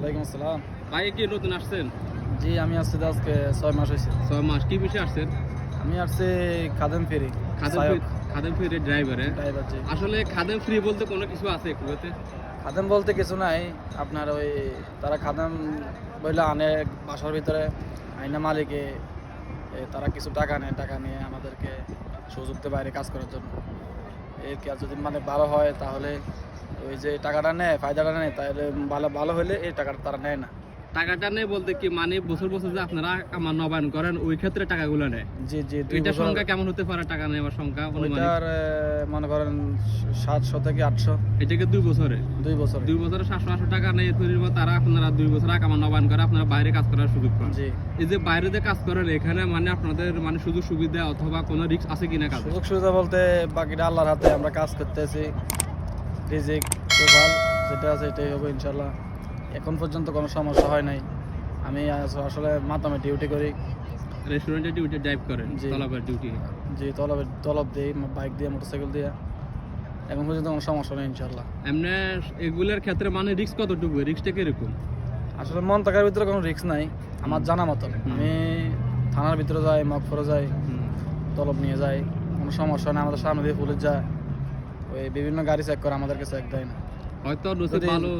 ওয়ালাইকুম আসসালাম। ভাই কি নতুন আসছেন? জি আমি আসছি আজকে ছয় মাস হয়েছে। ছয় মাস কি বিষয়ে আসছেন? আমি আসছি খাদেম ফেরি খাদেম ফ্রি ড্রাইভারে ড্রাইভার জি। আসলে খাদেম ফ্রি বলতে কোনো কিছু আছে কুয়েতে খাদেম বলতে কিছু নাই। আপনার ওই তারা খাদেম বইলে আনে বাসার ভিতরে আইনা মালিকে তারা কিছু টাকা নেয় টাকা নিয়ে আমাদেরকে সুযোগতে বাইরে কাজ করার জন্য। এর কাজ যদি মানে ভালো হয় তাহলে ওই যে টাকাটা নেয় ফায়দাটা নেয় তাহলে ভালো ভালো হলে এই টাকাটা তারা নেয় না। টাকাটা নেই বলতে কি মানে বছর বছর যে আপনারা আমার নবায়ন করেন ওই ক্ষেত্রে টাকাগুলো নেয়। জি জি এটা সংখ্যা কেমন হতে পারে টাকা নেওয়ার সংখ্যা? ওইটার মনে করেন সাতশো থেকে আটশো। এটাকে দুই বছরে? দুই বছর। দুই বছরে সাতশো আটশো টাকা নেই তারা আপনারা দুই বছর আগে আমার নবায়ন করে আপনারা বাইরে কাজ করার সুযোগ পান। জি। এই যে বাইরে যে কাজ করেন এখানে মানে আপনাদের মানে সুযোগ সুবিধা অথবা কোনো রিস্ক আছে কিনা কাজ সুযোগ সুবিধা বলতে বাকিটা আল্লাহর হাতে আমরা কাজ করতেছি। রিজিক প্রভাল যেটা আছে এটাই হবে ইনশাল্লাহ এখন পর্যন্ত কোনো সমস্যা হয় নাই। আমি আস- আসলে মাতামে ডিউটি করি। রেস্টুরেন্টে ডিউটি ড্রাইভ করেন জি। তলাবার ডিউটি যে তলব তলব দিই বাইক দিয়ে মোটরসাইকেল দিয়ে। এখন পর্যন্ত কোনো সমস্যা নেই ইনশাল্লাহ এমনি এগুলোর ক্ষেত্রে মানে রিস্ক কতটুকু? রিস্কটা কীরকম? আসলে মন থাকার ভিতরে কোনো রিস্ক নাই আমার জানা হুম। আমি থানার ভিতরে যাই মগফরে যাই তলব নিয়ে যাই কোনো সমস্যা নেই আমাদের সামনে দিয়ে পুলিশ যায়। ওই বিভিন্ন গাড়ি চেক করে আমাদেরকে চেক দেয় না। হয়তো নসিব ভালো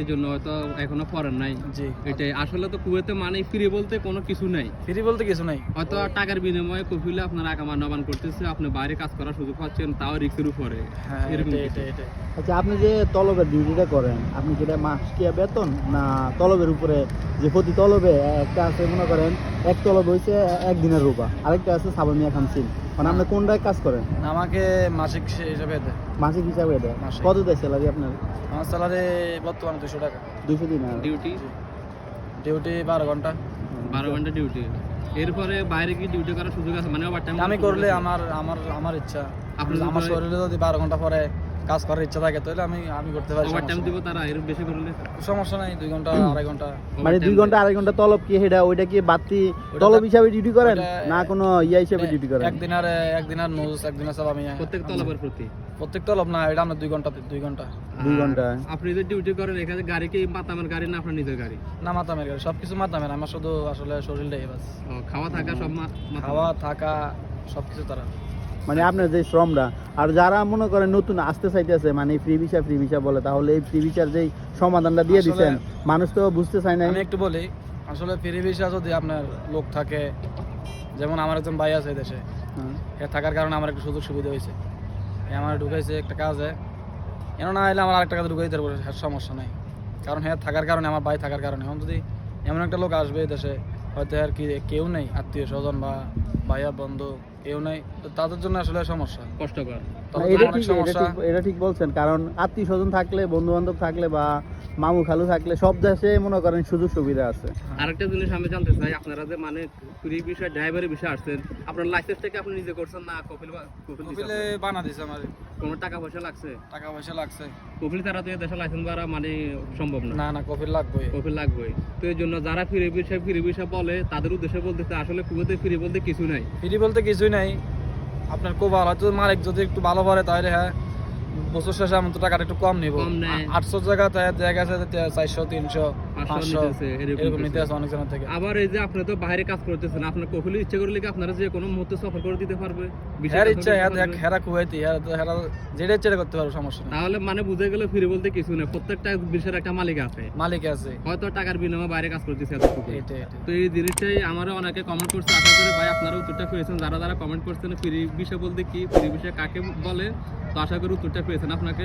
এই জন্য হয়তো এখনও পড়েন নাই। জি। এটাই। আসলে তো কুয়েতে মানে ফ্রি বলতে কোনো কিছু নাই। ফ্রি বলতে কিছু নাই। হয়তো টাকার বিনিময়ে কফিলে আপনার আকামা নবান করতেছে আপনি বাইরে কাজ করার সুযোগ পাচ্ছেন তাও রিক্সের উপরে। হ্যাঁ এরকম আচ্ছা আপনি যে তলবের ডিউটিটা করেন আপনি যেটা মাসকিয়া বেতন? না তলবের উপরে যে প্রতি তলবে একটা আছে মনে করেন এক তলব হয়েছে একদিনের রূপা আরেকটা আছে সাবামিয়া খামসিন মানে আপনি কোনটায় কাজ করেন? আমাকে মাসিক হিসাবে দেয়। মাসিক হিসাবে দেয়। কত দেয় স্যালারি আপনার? আমার স্যালারি বর্তমানে দুশো টাকা। দুশো দিন ডিউটি ডিউটি বারো ঘণ্টা। বারো ঘণ্টা ডিউটি এরপরে বাইরে কি ডিউটি করার সুযোগ আছে? মানে আমি করলে আমার আমার আমার ইচ্ছা। আমার শরীরে যদি বারো ঘণ্টা পরে কাজ করার ইচ্ছা থাকে তাহলে আমি আমি করতে পারি ওভার টাইম দিব তারা এর বেশি করলে? সমস্যা নাই দুই ঘণ্টা আড়াই ঘণ্টা। মানে দুই ঘণ্টা আড়াই ঘণ্টা তলব কি সেটা ওইটা কি ওইটা তলব হিসাবে ডিউটি করেন? না কোনো ইয়া হিসাবে ডিউটি করেন? একদিন আর একদিন আর নোজ একদিন আর সব আমি প্রত্যেক তলবের প্রতি? প্রত্যেক তলব না এটা আমরা দুই ঘণ্টা দুই ঘণ্টা। দুই আর ঘণ্টা। আপনি যে ডিউটি করেন এখানে গাড়ি কি মাতামের গাড়ি না আপনার নিজের গাড়ি? না মাতামের গাড়ি সব কিছু মাতামের আমার শুধু আসলে শরীরটাই বাস। খাওয়া থাকা সব মাতামের। খাওয়া থাকা সবকিছু তারা। মানে আপনার যে শ্রমটা আর যারা মনে করেন নতুন আসতে চাইতেছে মানে ফ্রি ভিসা ফ্রি ভিসা বলে তাহলে এই ফ্রি ভিসার যেই সমাধানটা দিয়ে দিচ্ছেন মানুষ তো বুঝতে চায় না আমি একটু বলি আসলে ফ্রি ভিসা যদি আপনার লোক থাকে যেমন আমার একজন ভাই আছে দেশে হ্যাঁ। থাকার কারণে আমার একটু সুযোগ সুবিধা হয়েছে। এ আমার ঢুকাইছে একটা কাজে এন না হলে আমার আরেকটা কাজে ঢুকাই দিতে পারব হ্যাঁ সমস্যা নাই। কারণ হ্যাঁ থাকার কারণে আমার ভাই থাকার কারণে। এখন যদি এমন একটা লোক আসবে দেশে হয়তো আর কি কেউ নেই আত্মীয় স্বজন বা ভাইয়া বন্ধু কেউ নাই তাদের জন্য আসলে সমস্যা। কষ্টকর। এটা ঠিক এটা সমস্যা। ঠিক এটা ঠিক বলছেন কারণ আত্মীয় স্বজন থাকলে বন্ধু বান্ধব থাকলে বা মামু খালু থাকলে সব দেশে মনে করেন সুযোগ সুবিধা আছে। আরেকটা জিনিস আমি জানতে চাই আপনারা যে মানে ফ্রি বিষয় ড্রাইভারের বিষয়ে আসছেন আপনার লাইসেন্সটা কি আপনি নিজে করছেন না কপিল কপিলে বানা দিয়েছে আমার। কোনো টাকা পয়সা লাগছে? টাকা পয়সা লাগছে। কফিল ছাড়া তো দেশে লাইসেন্স করা মানে সম্ভব না। না না কফিল লাগবে কফিল লাগবে তো এই জন্য যারা ফিরে বিষয় ফ্রি বিষয় বলে তাদের উদ্দেশ্যে বলতেছে আসলে কুয়েতে ফ্রি বলতে কিছু নাই। ফ্রি বলতে কিছুই নাই। আপনার ভালো হয়তো মালিক যদি একটু ভালো করে তাহলে হ্যাঁ বছর শেষে আমি তো টাকাটা একটু কম নিব। আটশো জায়গা দেখা গেছে চারশো তিনশো পাঁচশো এরকম নিতে। আছে। অনেকজনের থেকে। আবার এই যে আপনি তো বাইরে কাজ করতেছেন আপনার কপিল ইচ্ছে করলে কি আপনারা যে কোনো মুহূর্তে সফর করে দিতে পারবে? বিষয়টা ইচ্ছা হ্যাঁ? হেরা কুয়াইতি হ্যাঁ হেরা যেটা ইচ্ছা করতে পারব সমস্যা নেই। তাহলে মানে বুঝে গেলে ফ্রি বলতে কিছু প্রত্যেকটা বিষয়ের একটা মালিক আছে। মালিক আছে। হয়তো টাকার বিনিময়ে বাইরে কাজ করতেছে এতটুকু তো এই জিনিসটাই আমারও অনেকে কমেন্ট করছে। আশা করি ভাই আপনারা উত্তরটা পেয়েছেন। যারা যারা কমেন্ট করছেন ফ্রি বিষয় বলতে কি ফ্রি বিষয় কাকে বলে তো আশা করি উত্তরটা পেয়েছেন আপনাকে।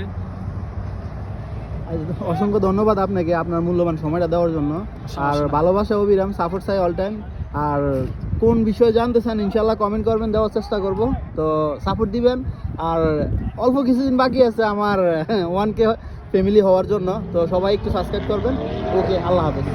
অসংখ্য ধন্যবাদ আপনাকে আপনার মূল্যবান সময়টা দেওয়ার জন্য। আর ভালোবাসা অবিরাম সাপোর্ট চাই অল টাইম আর কোন বিষয়ে জানতে চান ইনশাল্লাহ কমেন্ট করবেন দেওয়ার চেষ্টা করব। তো সাপোর্ট দিবেন। আর অল্প কিছুদিন বাকি আছে আমার ওয়ান কে ফ্যামিলি হওয়ার জন্য। তো সবাই একটু সাবস্ক্রাইব করবেন। ওকে আল্লাহ হাফেজ।